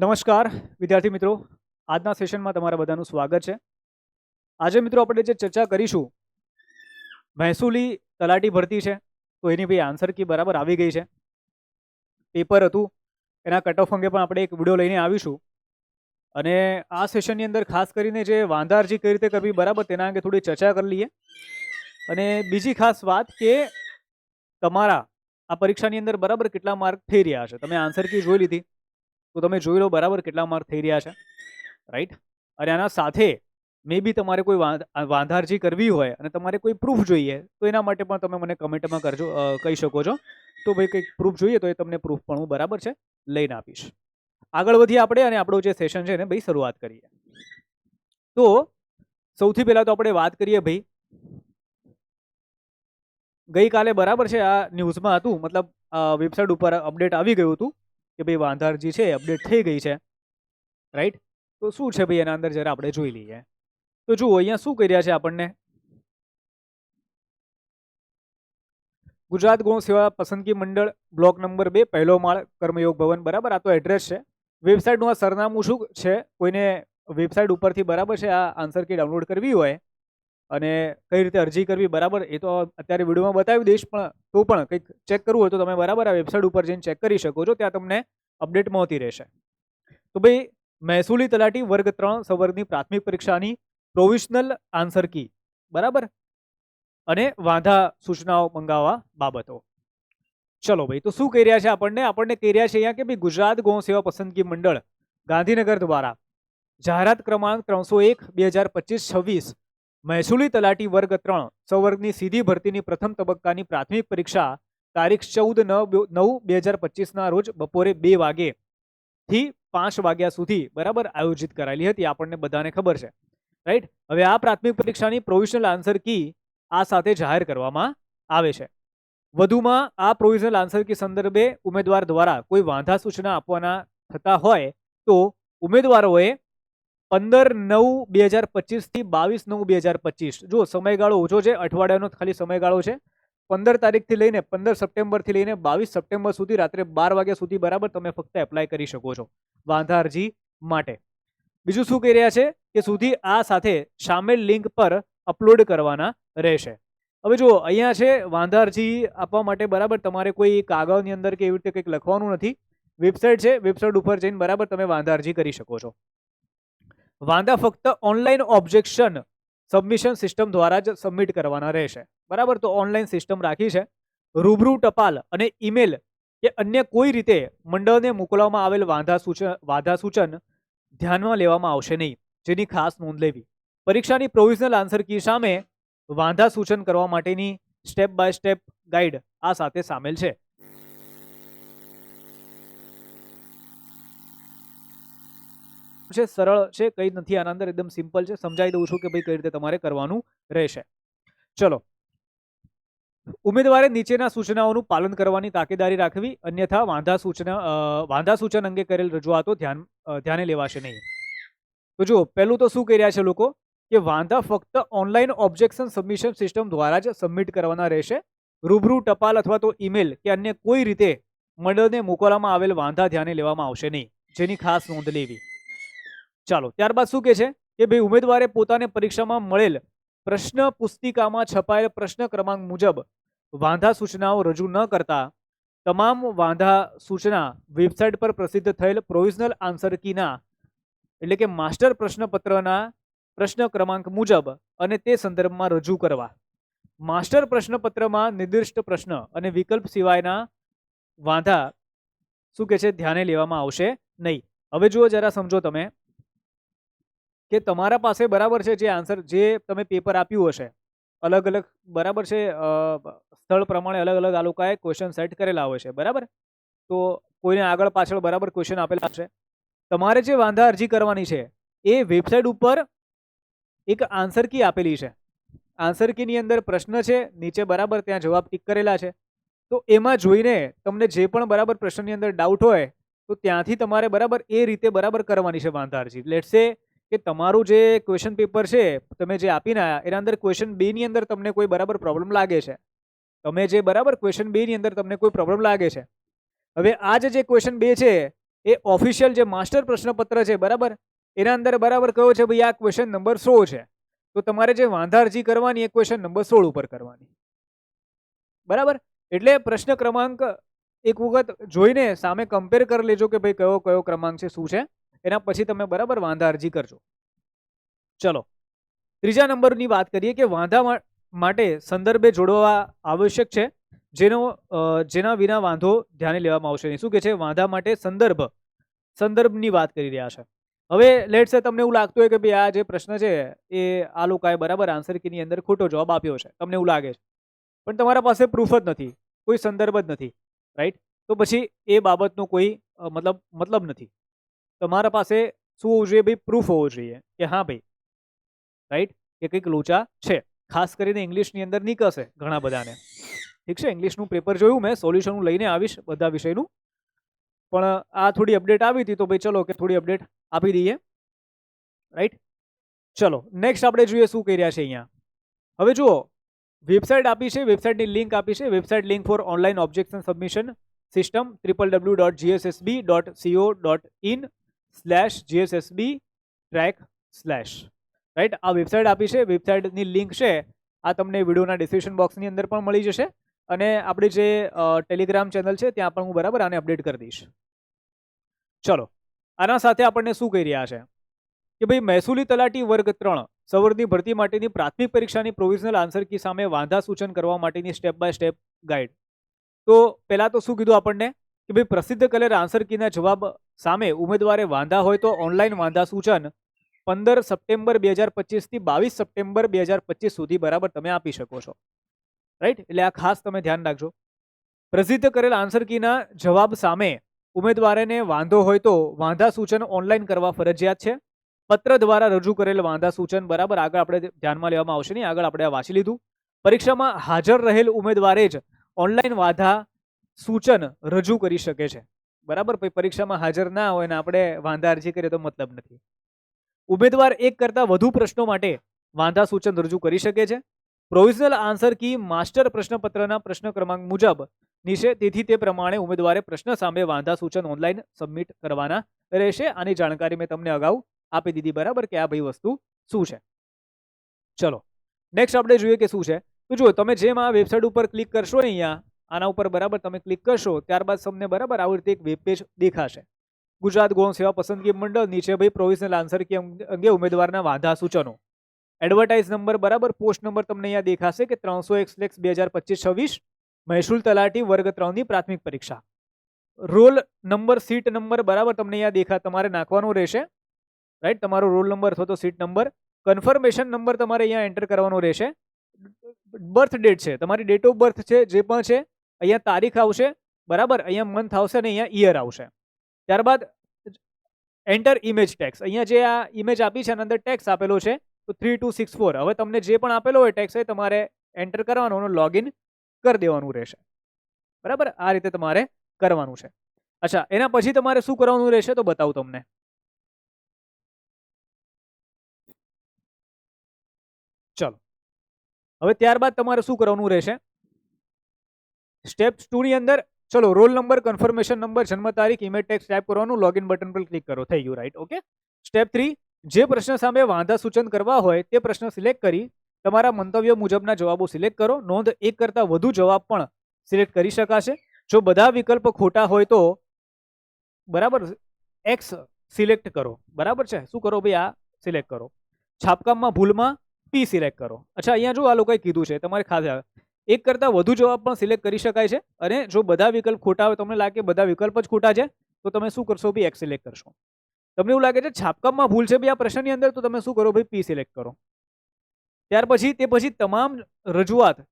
નમસ્કાર, વિદ્યાર્થી મિત્રો. આજના સેશનમાં તમારા બધાનું સ્વાગત છે. આજે મિત્રો આપણે જે ચર્ચા કરીશું, મહેસૂલી તલાટી ભરતી છે, તો એની ભાઈ આન્સર કી બરાબર આવી ગઈ છે. પેપર હતું, એના કટ ઓફ અંગે પણ આપણે એક વીડિયો લઈને આવીશું. અને આ સેશનની અંદર ખાસ કરીને જે વાંધા અરજી કઈ રીતે કરવી બરાબર તેના અંગે થોડી ચર્ચા કરી લઈએ. અને બીજી ખાસ વાત કે તમારા આ પરીક્ષાની અંદર બરાબર કેટલા માર્ક થઈ રહ્યા છે. તમે આન્સર કી જોઈ લીધી. તો તમે જોઈ લો બરાબર કેટલા માર્ક થઈ રહ્યા છે. રાઈટ અને આના સાથે મે બી તમારે કોઈ વાંધારજી કરવી હોય અને તમારે કોઈ પ્રૂફ જોઈએ, તો એના માટે પણ તમે મને કમેન્ટમાં કરજો કહી શકો છો. તો ભાઈ કંઈક પ્રૂફ જોઈએ તો એ તમને પ્રૂફ પણ હું બરાબર છે લઈને આપીશ. આગળ વધીએ આપણે અને આપણું જે સેશન છે એને ભાઈ શરૂઆત કરીએ. તો સૌથી પહેલાં તો આપણે વાત કરીએ ભાઈ. ગઈકાલે બરાબર છે આ ન્યૂઝમાં હતું, મતલબ વેબસાઇટ ઉપર અપડેટ આવી ગયું હતું. કે ભાઈ વાંધા જે છે અપડેટ થઈ ગઈ છે. રાઈટ તો શું છે ભાઈ એના અંદર જરા આપણે જોઈ લઈએ. તો જુઓ, અહીંયા શું કરી રહ્યા છે આપણને? ગુજરાત ગૌણ સેવા પસંદગી મંડળ બ્લોક નંબર બે, પહેલો માળ કર્મયોગ ભવન. બરાબર? આ તો એડ્રેસ છે. વેબસાઇટનું આ સરનામું શું છે? કોઈને વેબસાઇટ ઉપરથી બરાબર છે આ આન્સર કી ડાઉનલોડ કરવી હોય અને કઈ રીતે અરજી કરવી બરાબર, એ તો અત્યારે વિડીયોમાં બતાવી દઈશ, પણ તો પણ કંઈક ચેક કરવું હોય તો તમે બરાબર આ વેબસાઇટ ઉપર જઈને ચેક કરી શકો છો, ત્યાં તમને અપડેટ મળતી રહેશે. તો ભાઈ, મહેસૂલી તલાટી વર્ગ ત્રણ સવર્ગની પ્રાથમિક પરીક્ષાની પ્રોવિશનલ આન્સર કી બરાબર? અને વાંધા સૂચનાઓ મંગાવવા બાબતો. ચલો ભાઈ, તો શું કહી રહ્યા છે આપણને? આપણને કહી રહ્યા છે અહીંયા કે ભાઈ, ગુજરાત ગૌ સેવા પસંદગી મંડળ ગાંધીનગર દ્વારા જાહેરાત ક્રમાંક ત્રણસો એક, બે હજાર પચીસ, છવ્વીસ મહેસૂલી તલાટી વર્ગ ત્રણ, સંવર્ગની સીધી ભરતીની પ્રથમ તબક્કાની પ્રાથમિક પરીક્ષા તારીખ ચૌદ નવ બે હજાર પચીસના રોજ બપોરે બે વાગે થી પાંચ વાગ્યા સુધી બરાબર આયોજિત કરાયેલી હતી. આપણને બધાને ખબર છે. રાઈટ હવે આ પ્રાથમિક પરીક્ષાની પ્રોવિઝનલ આન્સર કી આ સાથે જાહેર કરવામાં આવે છે. વધુમાં આ પ્રોવિઝનલ આન્સર કી સંદર્ભે ઉમેદવાર દ્વારા કોઈ વાંધા સૂચના આપવાના થતા હોય તો ઉમેદવારોએ પંદર નવ બે હજાર પચીસથી બાવીસ નવ બે હજાર પચીસ. જો સમયગાળો ઓછો છે, અઠવાડિયાનો ખાલી સમયગાળો છે, પંદર તારીખથી લઈને પંદર સપ્ટેમ્બરથી લઈને બાવીસ સપ્ટેમ્બર સુધી રાત્રે બાર વાગ્યા સુધી બરાબર તમે ફક્ત એપ્લાય કરી શકો છો વાંધા અરજી માટે. બીજું શું કહી રહ્યા છે? કે સુધી આ સાથે સામેલ લિંક પર અપલોડ કરવાના રહેશે. હવે જુઓ, અહીંયા છે વાંધા અરજી આપવા માટે બરાબર તમારે કોઈ કાગળની અંદર કે એવી રીતે કંઈક લખવાનું નથી. વેબસાઇટ છે વેબસાઇટ ઉપર જઈને બરાબર તમે વાંધા અરજી કરી શકો છો. વાંધા ફક્ત ઓનલાઈન ઓબ્જેક્શન સબમિશન સિસ્ટમ દ્વારા જ સબમિટ કરવાના રહેશે. બરાબર? તો ઓનલાઈન સિસ્ટમ રાખી છે. રૂબરૂ ટપાલ અને ઈમેલ કે અન્ય કોઈ રીતે મંડળને મોકલવામાં આવેલ વાંધા સૂચન વાંધા સૂચન ધ્યાનમાં લેવામાં આવશે નહીં. જેની ખાસ નોંધ લેવી. પરીક્ષાની પ્રોવિઝનલ આન્સર કી સામે વાંધા સૂચન કરવા માટેની સ્ટેપ બાય સ્ટેપ ગાઈડ આ સાથે સામેલ છે. છે, સરળ છે, કંઈ નથી, આના અંદર એકદમ સિમ્પલ છે. સમજાવી દઉં છું કે ભાઈ કઈ રીતે તમારે કરવાનું રહેશે. ચલો. ઉમેદવારે નીચેના સૂચનાઓનું પાલન કરવાની તાકેદારી રાખવી, અન્યથા વાંધા સૂચના વાંધા સૂચન અંગે કરેલ રજૂઆતો ધ્યાન ધ્યાને લેવાશે નહીં. તો જુઓ, પહેલું તો શું કહી રહ્યા છે લોકો? કે વાંધા ફક્ત ઓનલાઈન ઓબ્જેક્શન સબમિશન સિસ્ટમ દ્વારા જ સબમિટ કરવાના રહેશે. રૂબરૂ ટપાલ અથવા તો ઈમેલ કે અન્ય કોઈ રીતે મંડળને મોકલવામાં આવેલ વાંધા ધ્યાને લેવામાં આવશે નહીં. જેની ખાસ નોંધ લેવી. ચાલો, ત્યારબાદ શું કહે છે? કે ભાઈ, ઉમેદવારે પોતાને પરીક્ષામાં મળેલ પ્રશ્ન પુસ્તિકામાં છપાયેલ પ્રશ્ન ક્રમાંક મુજબ વાંધા સૂચનાઓ રજૂ ન કરતા તમામ વાંધા સૂચના વેબસાઇટ પર પ્રસિદ્ધ થયેલ પ્રોવિઝનલ આન્સર કીના, એટલે કે માસ્ટર પ્રશ્નપત્રના પ્રશ્ન ક્રમાંક મુજબ અને તે સંદર્ભમાં રજૂ કરવા. માસ્ટર પ્રશ્નપત્રમાં નિર્દિષ્ટ પ્રશ્ન અને વિકલ્પ સિવાયના વાંધા શું કે છે? ધ્યાને લેવામાં આવશે નહીં. હવે જુઓ જરા સમજો તમે. કે તમારા પાસે બરાબર છે જે આન્સર, જે તમે પેપર આપ્યું હશે. અલગ અલગ, બરાબર છે સ્થળ પ્રમાણે અલગ અલગ આ લોકોએ ક્વેશ્ચન સેટ કરેલા હોય છે, બરાબર? તો કોઈને આગળ પાછળ બરાબર ક્વેશ્ચન આપેલા હશે. તમારે જે વાંધા અરજી કરવાની છે, એ વેબસાઇટ ઉપર એક આન્સર કી આપેલી છે. આન્સર કીની અંદર પ્રશ્ન છે, નીચે બરાબર ત્યાં જવાબ ટીક કરેલા છે. તો એમાં જોઈને તમને જે પણ બરાબર પ્રશ્નની અંદર ડાઉટ હોય, તો ત્યાંથી તમારે બરાબર એ રીતે બરાબર કરવાની છે વાંધા અરજી. લેટ્સે કે તમારું જે ક્વેશ્ચન પેપર છે, તમે જે આપીને આવ્યા એના અંદર ક્વેશ્ચન બેની અંદર તમને કોઈ બરાબર પ્રોબ્લેમ લાગે છે. તમે જે બરાબર ક્વેશ્ચન બેની અંદર તમને કોઈ પ્રોબ્લેમ લાગે છે. હવે આ જે ક્વેશ્ચન બે છે, એ ઓફિશિયલ જે માસ્ટર પ્રશ્નપત્ર છે, બરાબર? એના અંદર બરાબર કયો છે ભાઈ? આ ક્વેશ્ચન નંબર સો છે. તો તમારે જે વાંધા અરજી કરવાની, એ ક્વેશ્ચન નંબર સોળ ઉપર કરવાની. બરાબર? એટલે પ્રશ્ન ક્રમાંક એક વખત જોઈને સામે કમ્પેર કરી લેજો કે ભાઈ કયો કયો ક્રમાંક છે, શું છે? એના પછી તમે બરાબર વાંધા અરજી કરજો. ચલો, ત્રીજા નંબરની વાત કરીએ કે વાંધા માટે સંદર્ભે જોડવા આવશ્યક છે, જેનો જેના વિના વાંધો ધ્યાને લેવામાં આવશે શું કે છે? વાંધા માટે સંદર્ભ, સંદર્ભની વાત કરી રહ્યા છે. હવે લેટ્સે તમને એવું લાગતું હોય કે ભાઈ આ જે પ્રશ્ન છે, એ આ લોકોએ બરાબર આન્સર કીની અંદર ખોટો જવાબ આપ્યો છે. તમને એવું લાગે છે. પણ તમારા પાસે પ્રૂફ જ નથી. કોઈ સંદર્ભ જ નથી. રાઈટ તો પછી એ બાબતનો કોઈ મતલબ મતલબ નથી. તમારા પાસે શું હોવું જોઈએ ભાઈ? પ્રૂફ હોવું જોઈએ કે હા ભાઈ રાઈટ કે કંઈક લોચા છે. ખાસ કરીને ઇંગ્લિશની અંદર નીકળશે ઘણા બધાને. ઠીક છે? ઇંગ્લિશનું પેપર જોયું મેં સોલ્યુશન હું લઈને આવીશ બધા વિષયનું. પણ આ થોડી અપડેટ આવી હતી તો ભાઈ ચલો કે થોડી અપડેટ આપી દઈએ. રાઈટ ચલો નેક્સ્ટ આપણે જોઈએ શું કહી રહ્યા છે અહીંયા. હવે જુઓ વેબસાઇટ આપી છે વેબસાઇટની લિંક આપી છે. Website link for online objection submission system triple W dot GSSB dot co dot in slash GSSB track slash right આ વેબસાઇટ આપી છે. વેબસાઇટની લિંક છે. આ તમને વિડીયોના ડિસ્ક્રિપ્શન બોક્સની અંદર પણ મળી જશે. અને આપણી જે ટેલિગ્રામ ચેનલ છે, ત્યાં પણ હું બરાબર આને અપડેટ કરી દઈશ. ચલો. આના સાથે આપણને શું કહી રહ્યા છે? કે ભાઈ, મહેસૂલી તલાટી વર્ગ ત્રણ સવર્ણની ભરતી માટેની પ્રાથમિક પરીક્ષાની પ્રોવિઝનલ આન્સર કી સામે વાંધા સૂચન કરવા માટેની સ્ટેપ બાય સ્ટેપ ગાઈડ તો પહેલાં તો શું કીધું આપણને? કે ભાઈ પ્રસિદ્ધ કરેલ આન્સર કીના જવાબ સામે ઉમેદવારે વાંધા હોય તો ઓનલાઈન વાંધા સૂચન પંદર સપ્ટેમ્બર બે હજાર પચીસથી બાવીસ સપ્ટેમ્બર બે હજાર પચીસ સુધી બરાબર તમે આપી શકો છો. રાઈટ એટલે આ ખાસ તમે ધ્યાન રાખજો. પ્રસિદ્ધ કરેલ આન્સર કીના જવાબ સામે ઉમેદવારને વાંધો હોય તો વાંધા સૂચન ઓનલાઈન કરવા ફરજિયાત છે. પત્ર દ્વારા રજૂ કરેલ વાંધા સૂચન બરાબર આગળ આપણે ધ્યાનમાં લેવામાં આવશે નહીં. આગળ આપણે વાંચી લીધું. પરીક્ષામાં હાજર રહેલ ઉમેદવારે જ ઓનલાઈન વાંધા સૂચન રજૂ કરી શકે છે. બરાબર? પછી પરીક્ષામાં હાજર ના હોય ને આપણે વાંધા અરજી કરીએ તો મતલબ નથી. ઉમેદવાર એક કરતાં વધુ પ્રશ્નો માટે વાંધા સૂચન રજૂ કરી શકે છે. પ્રોવિઝનલ આન્સર કી માસ્ટર પ્રશ્નપત્રના પ્રશ્ન ક્રમાંક મુજબ નીચે તેથી તે પ્રમાણે ઉમેદવારે પ્રશ્ન સામે વાંધા સૂચન ઓનલાઈન સબમિટ કરવાના રહેશે. આની જાણકારી મેં તમને અગાઉ આપી દીધી. બરાબર? કે આ ભાઈ વસ્તુ શું છે? ચલો નેક્સ્ટ આપણે જોઈએ કે શું છે. તો જુઓ, તમે જેમ આ વેબસાઇટ ઉપર ક્લિક કરશો ને અહીંયા આના ઉપર બરાબર તમે ક્લિક કરશો, ત્યારબાદ તમને બરાબર આવી રીતે એક વેબ પેજ દેખાશે. ગુજરાત ગૌણ સેવા પસંદગી મંડળ નીચે ભાઈ પ્રોવિઝનલ આન્સર કે અંગે ઉમેદવારના વાંધા સૂચનો. એડવર્ટાઇઝ નંબર બરાબર પોસ્ટ નંબર તમને અહીંયા દેખાશે કે ત્રણસો એક્સલેક્સ બે હજાર પચીસ છવ્વીસ, મહેસૂલ તલાટી વર્ગ ત્રણની પ્રાથમિક પરીક્ષા. રોલ નંબર, સીટ નંબર બરાબર તમને અહીંયા દેખા, તમારે નાખવાનો રહેશે. રાઈટ તમારો રોલ નંબર અથવા તો સીટ નંબર. કન્ફર્મેશન નંબર તમારે અહીંયા એન્ટર કરવાનો રહેશે. બર્થ ડેટ છે. તમારી ડેટ ઓફ બર્થ છે, જે પણ છે અહીંયા તારીખ આવશે, બરાબર? અહીંયા મંથ આવશે અને અહીંયા ઈયર આવશે. ત્યારબાદ એન્ટર ઇમેજ ટેક્સ અહીંયા જે આ ઇમેજ આપી છે એના અંદર ટેક્સ આપેલો છે, તો થ્રી ટુ સિક્સ ફોર હવે તમને જે પણ આપેલો હોય ટેક્સ એ તમારે એન્ટર કરવાનો લોગિન કરી દેવાનું રહેશે. બરાબર? આ રીતે તમારે કરવાનું છે. અચ્છા, એના પછી તમારે શું કરવાનું રહેશે તો બતાવું તમને. ચલો. હવે ત્યારબાદ તમારે શું કરવાનું રહેશે? સ્ટેપ ટુની અંદર, ચલો રોલ નંબર કન્ફર્મેશન નંબર જન્મ તારીખ ઇમેજ ટેક્સ ટાઈપ કરવાનું લોગિન બટન પર ક્લિક કરો. થઈ ગયું રાઈટ ઓકે સ્ટેપ થ્રી જે પ્રશ્ન સામે વાંધા સૂચન કરવા હોય, તે પ્રશ્ન સિલેક્ટ કરી, તમારા મંતવ્ય મુજબના જવાબો સિલેક્ટ કરો. નોંધ એક કરતાં વધુ જવાબ પણ સિલેક્ટ કરી શકાશે. જો બધા વિકલ્પ ખોટા હોય તો, બરાબર એક્સ સિલેક્ટ કરો. બરાબર છે? શું કરો ભાઈ? આ સિલેક્ટ કરો. છાપકામમાં ભૂલમાં પી સિલેક્ટ કરો. અચ્છા, અહીંયા જો આ લોકોએ કીધું છે, તમારે ખાસ એક કરતાં વધુ જવાબ પણ સિલેક્ટ કરી શકાય છે. અને જો બધા વિકલ્પ ખોટા હોય, તમને લાગે બધા વિકલ્પ જ ખોટા છે, તો તમે શું કરશો ભાઈ એક્સ સિલેક્ટ કરશો. તમને એવું લાગે છે છાપકામમાં ભૂલ છે ભાઈ આ પ્રશ્નની અંદર, તો તમે શું કરો ભાઈ પી સિલેક્ટ કરો. ત્યાર પછી, તે પછી તમામ રજૂઆત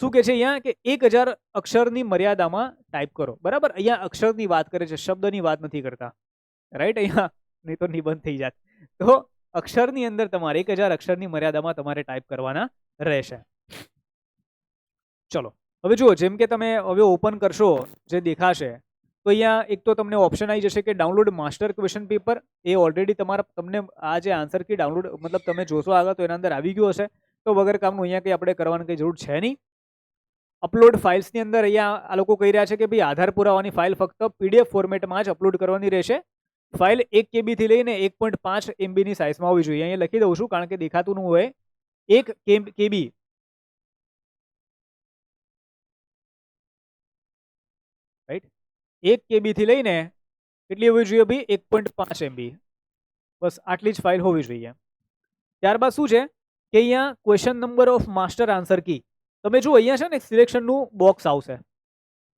શું કે છે અહીંયા કે એક હજાર અક્ષરની મર્યાદામાં ટાઈપ કરો. બરાબર? અહીંયા અક્ષરની વાત કરે છે, શબ્દની વાત નથી કરતા. રાઈટ અહીંયા નહીં તો નિબંધ થઈ જાત. તો અક્ષરની અંદર તમારે એક હજાર અક્ષરની મર્યાદામાં તમારે ટાઈપ કરવાના રહેશે. ચલો, હવે જુઓ, જેમ કે તમે હવે ઓપન કરશો, જે દેખાશે, તો અહીંયા એક તો તમને ઓપ્શન આવી જશે કે ડાઉનલોડ માસ્ટર ક્વેશ્ચન પેપર એ ઓલરેડી તમારા, તમને આ જે આન્સર કી ડાઉનલોડ મતલબ તમે જોશો આગળ તો એના અંદર આવી ગયું હશે. તો વગર કામનું અહીંયા કંઈ આપણે કરવાની કંઈ જરૂર છે નહીં. અપલોડ ફાઇલ્સની અંદર અહીંયા આ લોકો કહી રહ્યા છે કે ભાઈ આધાર પુરાવાની ફાઇલ ફક્ત પીડીએફ ફોર્મેટમાં જ અપલોડ કરવાની રહેશે. ફાઇલ એક કેબીથી લઈને એક પોઈન્ટ પાંચ એમબીની સાઇઝમાં હોવી જોઈએ. અહીંયા લખી દઉં છું, કારણ કે દેખાતું હોય. એક કેબી રાઈટ એક કેબીથી લઈને કેટલી હોવી જોઈએ ભાઈ? એક પોઈન્ટ પાંચ એમબી બસ આટલી જ ફાઇલ હોવી જોઈએ. ત્યારબાદ શું છે? કે અહીંયા question number of master answer key તમે જો અહીંયા છે ને સિલેક્શનનું બોક્સ આવશે.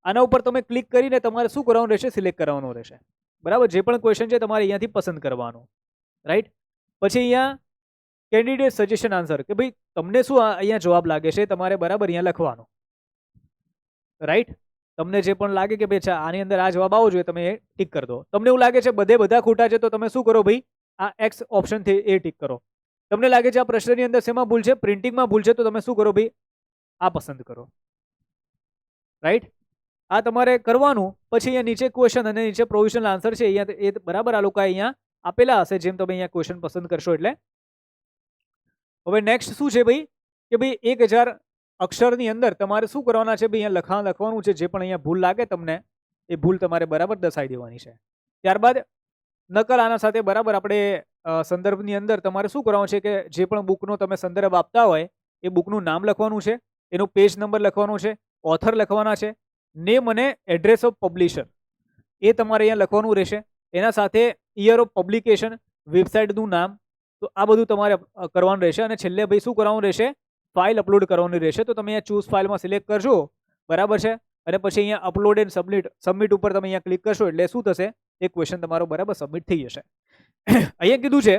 આના ઉપર તમે ક્લિક કરીને તમારે શું કરવાનું રહેશે? સિલેક્ટ કરવાનું રહેશે. બરાબર? જે પણ ક્વેશ્ચન છે તમારે અહીંયાથી પસંદ કરવાનું. રાઈટ પછી અહીંયા કેન્ડિડેટ સજેશન આન્સર કે ભાઈ, તમને શું અહીંયા જવાબ લાગે છે? તમારે બરાબર અહીંયા લખવાનો. રાઈટ તમને જે પણ લાગે કે ભાઈ છા આની અંદર આ જવાબ આવવો જોઈએ, તમે એ ટીક કરી દો. તમને એવું લાગે છે બધે બધા ખોટા છે, તો તમે શું કરો ભાઈ? આ એક્સ ઓપ્શનથી એ ટીક કરો. તમને લાગે છે આ પ્રશ્નની અંદર શેમાં ભૂલ છે? પ્રિન્ટિંગમાં ભૂલ છે, તો તમે શું કરો ભાઈ? આ પસંદ કરો. રાઈટ આ તમારે કરવાનું, પછી અહીંયા નીચે ક્વેશ્ચન અને નીચે પ્રોવિઝનલ આન્સર છે, અહીંયા એ બરાબર આ લોકો અહીંયા આપેલા હશે, જેમ તમે અહીંયા ક્વેશ્ચન પસંદ કરશો એટલે. હવે નેક્સ્ટ શું છે ભાઈ? કે ભાઈ એક હજાર અક્ષરની અંદર તમારે શું કરવાના છે? ભાઈ, અહીંયા લખાણ લખવાનું છે, જે પણ અહીંયા ભૂલ લાગે તમને, એ ભૂલ તમારે બરાબર દર્શાવી દેવાની છે. ત્યારબાદ, નકલ આના સાથે બરાબર આપણે સંદર્ભની અંદર તમારે શું કરવાનું છે કે, જે પણ બુકનો તમે સંદર્ભ આપતા હોય, એ બુકનું નામ લખવાનું છે, એનો પેજ નંબર લખવાનો છે, ઓથર લખવાના છે, નેમ અને એડ્રેસ ઓફ પબ્લિશર. એ તમારે અહીંયા લખવાનું રહેશે. એના સાથે ઇયર ઓફ પબ્લિકેશન, વેબસાઇટનું નામ, તો આ બધું તમારે કરવાનું રહેશે. અને છેલ્લે ભાઈ શું કરવાનું રહેશે? ફાઇલ અપલોડ કરવાની રહેશે, તો તમે અહીંયા ચૂઝ ફાઇલમાં સિલેક્ટ કરશો બરાબર છે? અને પછી અહીંયા અપલોડ એન્ડ સબમિટ સબમિટ ઉપર તમે અહીંયા ક્લિક કરશો એટલે શું થશે? એ ક્વેશ્ચન તમારો બરાબર સબમિટ થઈ જશે. અહીંયા કીધું છે,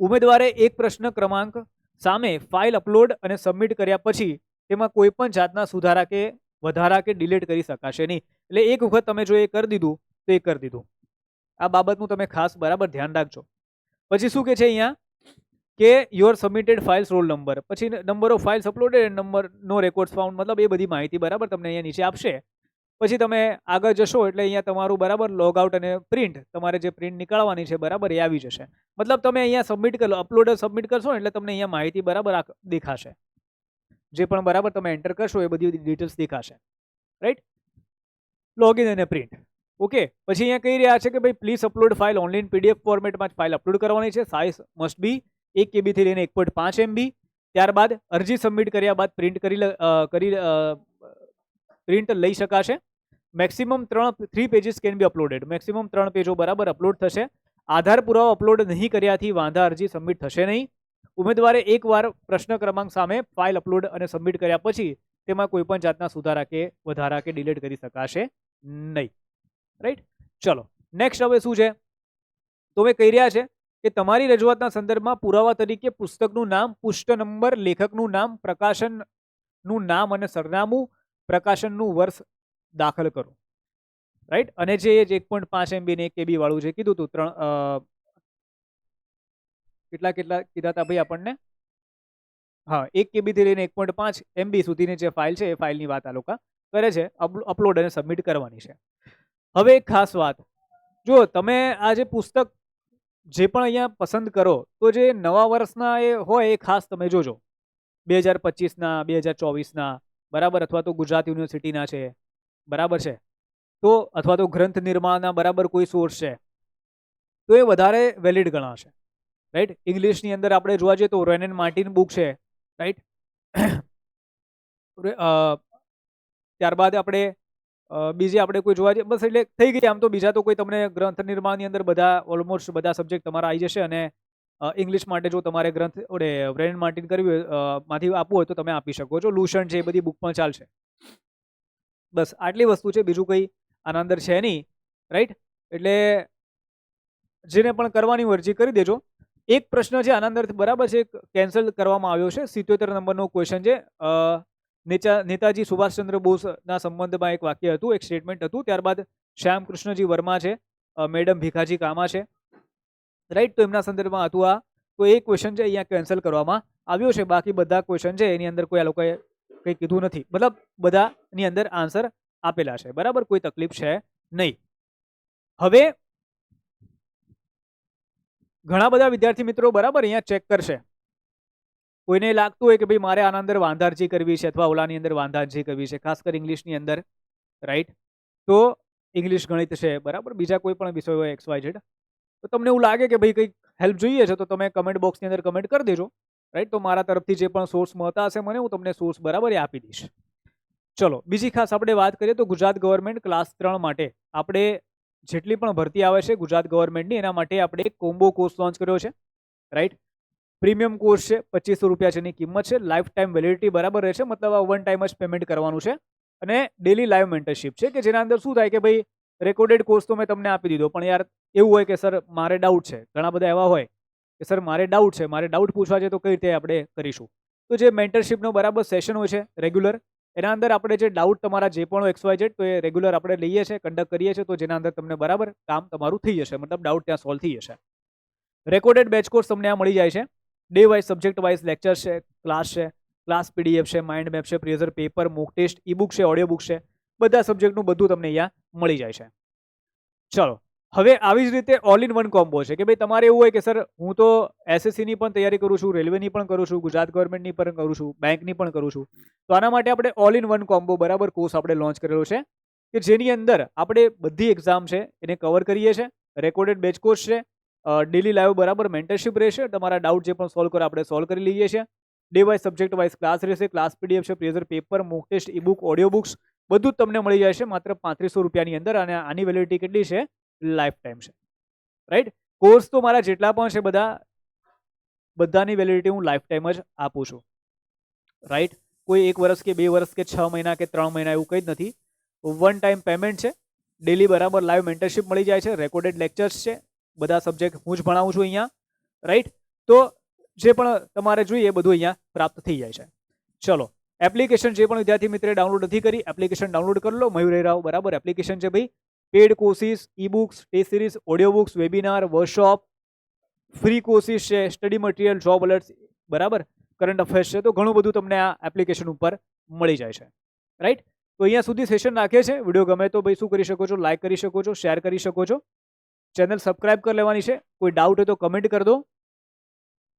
ઉમેદવારે એક પ્રશ્ન ક્રમાંક સામે ફાઇલ અપલોડ અને સબમિટ કર્યા પછી તેમાં કોઈ પણ જાતના સુધારા કે વધારા કે ડિલીટ કરી શકાશે નહીં. એટલે એક વખત તમે જો એ કરી દીધું, તો એ કરી દીધું. આ બાબતનું તમે ખાસ બરાબર ધ્યાન રાખજો. પછી શું કે છે અહીંયા? કે your submitted files roll number પછી number of files uploaded number no records found મતલબ એ બધી માહિતી બરાબર તમને અહીંયા નીચે આપશે. પછી તમે આગળ જશો એટલે અહીંયા તમારું બરાબર લોગ આઉટ અને પ્રિન્ટ તમારે જે પ્રિન્ટ નીકળવાની છે બરાબર એ આવી જશે. મતલબ તમે અહીંયા સબમિટ કરો અપલોડ સબમિટ કરશો એટલે તમને અહીંયા માહિતી બરાબર દેખાશે. જે પણ બરાબર તમે એન્ટર કરશો એ બધી ડિટેલ્સ દેખાશે. રાઈટ લોગિન અને પ્રિન્ટ ઓકે પછી અહીંયા કહી રહ્યા છે કે ભાઈ please upload file online PDF ફોર્મેટમાં જ ફાઇલ અપલોડ કરવાની છે. સાઇઝ મસ્ટ બી એક કેબીથી લઈને એક પોઈન્ટ પાંચ એમબી ત્યારબાદ અરજી સબમિટ કર્યા બાદ પ્રિન્ટ કરી કરી પ્રિન્ટ લઈ શકાશે. મેક્સિમમ ત્રણ three pages can be uploaded maximum ત્રણ પેજો બરાબર અપલોડ થશે. આધાર પુરાવો અપલોડ નહીં કર્યાથી વાંધા અરજી સબમિટ થશે નહીં. ઉમેદવારે એકવાર પ્રશ્ન ક્રમાંક સામે ફાઇલ અપલોડ અને સબમિટ કર્યા પછી તેમાં કોઈ પણ જાતના સુધારા કે વધારા કે ડિલીટ કરી શકાશે નહીં. રાઈટ ચલો નેક્સ્ટ હવે શું છે? તો મેં કહી રહ્યા છે કે તમારી રજૂઆતના સંદર્ભમાં પુરાવા તરીકે પુસ્તકનું નામ પુષ્ટ નંબર, લેખકનું નામ, પ્રકાશનનું નામ અને સરનામું પ્રકાશનનું વર્ષ દાખલ કરો. રાઈટ અને જે એક પોઈન્ટ પાંચ એમબી ને એક કેબી વાળું છે કીધું હતું ત્રણ કેટલા કેટલા કીધા હતા ભાઈ આપણને? હા, એક કેબીથી લઈને એક પોઈન્ટ પાંચ એમબી સુધીની જે ફાઇલ છે, એ ફાઇલની વાત આ લોકો કરે છે અપલોડ અને સબમિટ કરવાની છે. હવે એક ખાસ વાત. જો તમે આ જે પુસ્તક જે પણ અહીંયા પસંદ કરો, તો જે નવા વર્ષના એ હોય એ ખાસ તમે જોજો. બે હજાર પચીસના, બે હજાર ચોવીસના, બરાબર? અથવા તો ગુજરાત યુનિવર્સિટીના છે, બરાબર છે? તો અથવા તો ગ્રંથ નિર્માણના બરાબર કોઈ સોર્સ છે, તો એ વધારે વેલિડ ગણાશે, રાઈટ? ઇંગ્લિશની અંદર આપણે જોવા જઈએ તો રેન એન્ડ માર્ટિન બુક છે, રાઈટ? ત્યારબાદ આપણે બીજી આપણે કોઈ જોવા જઈએ, બસ એટલે થઈ ગઈ આમ તો બીજા તો કોઈ તમને ગ્રંથ નિર્માણની અંદર બધા ઓલમોસ્ટ બધા સબ્જેક્ટ તમારા આવી જશે અને ઇંગ્લિશ માટે જો તમારે ગ્રંથ ઓડે બ્રેન માર્ટિન કરવી હોયમાંથી આપવું હોય તો તમે આપી શકો છો. લુશન છે એ બધી બુક પણ ચાલશે. બસ આટલી વસ્તુ છે, બીજું કંઈ આના અંદર છે નહીં રાઈટ એટલે જેને પણ કરવાની અરજી કરી દેજો. એક પ્રશ્ન છે, આના અંદર બરાબર છે કેન્સલ કરવામાં આવ્યો છે. સિત્યોતેર નંબરનો ક્વેશ્ચન છે નેતા નેતાજી સુભાષચંદ્ર બોઝના સંબંધમાં એક વાક્ય હતું, એક સ્ટેટમેન્ટ હતું. ત્યારબાદ શ્યામકૃષ્ણજી વર્મા છે મેડમ ભીખાજી કામા છે. રાઈટ તો એમના સંદર્ભમાં હતું આ. તો એ ક્વેશ્ચન છે અહીંયા કેન્સલ કરવામાં આવ્યો છે. બાકી બધા ક્વેશ્ચન છે, એની અંદર કોઈ આ લોકોએ કંઈ કીધું નથી. મતલબ બધાની અંદર આન્સર આપેલા છે. બરાબર? કોઈ તકલીફ છે નહીં. હવે ઘણા બધા વિદ્યાર્થી મિત્રો બરાબર અહીંયા ચેક કરશે. કોઈને લાગતું હોય કે ભાઈ મારે આના અંદર વાંધારજી કરવી છે અથવા ઓલાની અંદર વાંધારજી કરવી છે, ખાસ કરી ઇંગ્લિશની અંદર રાઈટ તો ઇંગ્લિશ ગણિત છે, બરાબર? બીજા કોઈ પણ વિષય હોય એક્સ વાય ઝેડ તો તમને એવું લાગે કે ભાઈ કંઈક હેલ્પ જોઈએ છે, તો તમે કમેન્ટ બોક્સની અંદર કમેન્ટ કરી દેજો રાઈટ તો મારા તરફથી જે પણ સોર્સ મળતા હશે મને, હું તમને સોર્સ બરાબર આપી દઈશ. ચલો, બીજી ખાસ આપણે વાત કરીએ તો ગુજરાત ગવર્મેન્ટ ક્લાસ ત્રણ માટે આપણે જેટલી પણ ભરતી આવે છે ગુજરાત ગવર્મેન્ટની એના માટે આપણે એક કોમ્બો કોર્સ લોન્ચ કર્યો છે રાઈટ પ્રીમિયમ કોર્સ છે, પચીસો રૂપિયા જેની કિંમત છે. લાઈફ ટાઈમ વેલિડિટી બરાબર રહેશે મતલબ આ વન ટાઈમ જ પેમેન્ટ કરવાનું છે. અને ડેલી લાઈવ મેન્ટરશીપ છે, કે જેના અંદર શું થાય કે ભાઈ રેકોર્ડેડ કોર્સ તો મેં તમને આપી દીધો, પણ યાર એવું હોય કે સર મારે ડાઉટ છે. ઘણા બધા એવા હોય કે સર મારે ડાઉટ છે, મારે ડાઉટ પૂછવા છે તો કઈ રીતે આપણે કરીશું? તો જે મેન્ટરશીપનો બરાબર સેશન હોય છે રેગ્યુલર એના અંદર આપણે જે ડાઉટ તમારા જે પણ એક્સ વાય તો એ રેગ્યુલર આપણે લઈએ છીએ કન્ડક્ટ કરીએ છીએ, તો જેના અંદર તમને બરાબર કામ તમારું થઈ જશે, મતલબ ડાઉટ ત્યાં સોલ્વ થઈ જશે. રેકોર્ડેડ બેચ કોર્સ તમને આ મળી જાય છે. Day wise subject wise lecture છે ક્લાસ છે ક્લાસ પીડીએફ છે માઇન્ડ મેપ છે પ્રેઝર paper mock test e book છે ઓડિયો બુક છે, બધા સબ્જેક્ટનું બધું તમને અહીંયા મળી જાય છે. ચલો, હવે આવી જ રીતે ઓલ ઇન વન કોમ્બો છે કે ભાઈ તમારે એવું હોય કે સર, હું તો એસએસસીની પણ તૈયારી કરું છું રેલવેની પણ કરું છું, ગુજરાત ગવર્મેન્ટની પણ કરું છું બેંકની પણ કરું છું. તો આના માટે આપણે ઓલ ઇન વન કોમ્બો બરાબર કોર્સ આપણે લોન્ચ કરેલો છે કે જેની અંદર આપણે બધી એક્ઝામ છે એને કવર કરીએ છીએ રેકોર્ડેડ બેચ કોર્સ છે ડેલી લાઈવ બરાબર મેન્ટરશીપ રહેશે. તમારા ડાઉટ જે પણ સોલ્વ કરો આપણે સોલ્વ કરી લઈએ છીએ. Day wise subject wise class રહેશે. ક્લાસ પીડીએફ છે પ્રેઝર paper mock test e book audio books બધું તમને મળી જશે માત્ર પાંત્રીસો રૂપિયાની અંદર અને આની વેલિડિટી કેટલી છે? લાઈફ ટાઈમ છે. રાઈટ કોર્સ તો મારા જેટલા પણ છે બધા, બધાની વેલિડિટી હું લાઈફ ટાઈમ જ આપું છું. રાઈટ કોઈ એક વર્ષ કે બે વર્ષ કે છ મહિના કે ત્રણ મહિના એવું કંઈ જ નથી. વન ટાઈમ પેમેન્ટ છે. ડેલી બરાબર લાઈવ મેન્ટરશીપ મળી જાય છે. રેકોર્ડેડ લેક્ચર્સ છે. બધા સબ્જેક્ટ હું જ ભણાવું છું અહીંયા રાઈટ તો જે પણ તમારે જોઈએ એ બધું અહીંયા પ્રાપ્ત થઈ જાય છે. ચલો એપ્લિકેશન જે પણ વિદ્યાર્થી મિત્રે ડાઉનલોડ નથી કરી એપ્લિકેશન ડાઉનલોડ કરી લો. મયુર રાવ બરાબર? એપ્લિકેશન છે ભાઈ. Paid courses e books test series audio books webinar workshop free courses છે સ્ટડી મટીરિયલ જોબ અલર્ટ્સ બરાબર? કરંટ અફેર્સ છે, તો ઘણું બધું તમને આ એપ્લિકેશન ઉપર મળી જાય છે. રાઈટ તો અહીંયા સુધી સેશન નાખે છે. વીડિયો ગમે તો ભાઈ શું કરી શકો છો? લાઇક કરી શકો છો શેર કરી શકો છો. ચેનલ સબસ્ક્રાઇબ કરી લેવાની છે. કોઈ ડાઉટ હોય તો કમેન્ટ કરી દો.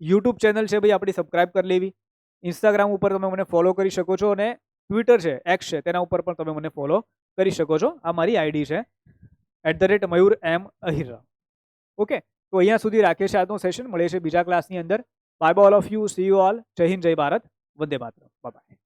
યુટ્યુબ ચેનલ છે ભાઈ, આપણી સબસ્ક્રાઇબ કરી લેવી. ઇન્સ્ટાગ્રામ ઉપર તમે મને ફોલો કરી શકો છો અને ટ્વિટર છે એક્સ છે, તેના ઉપર પણ તમે મને ફોલો કરી શકો છો. આ મારી આઈડી છે. At the rate Mayur M Ahira. Okay તો અહીંયા સુધી રાખીએ છીએ આજનો સેશન મળીએ છીએ બીજા ક્લાસની અંદર. બાય બોલ of you see you all જય હિન્દ, જય ભારત. વંદે માત્ર બાય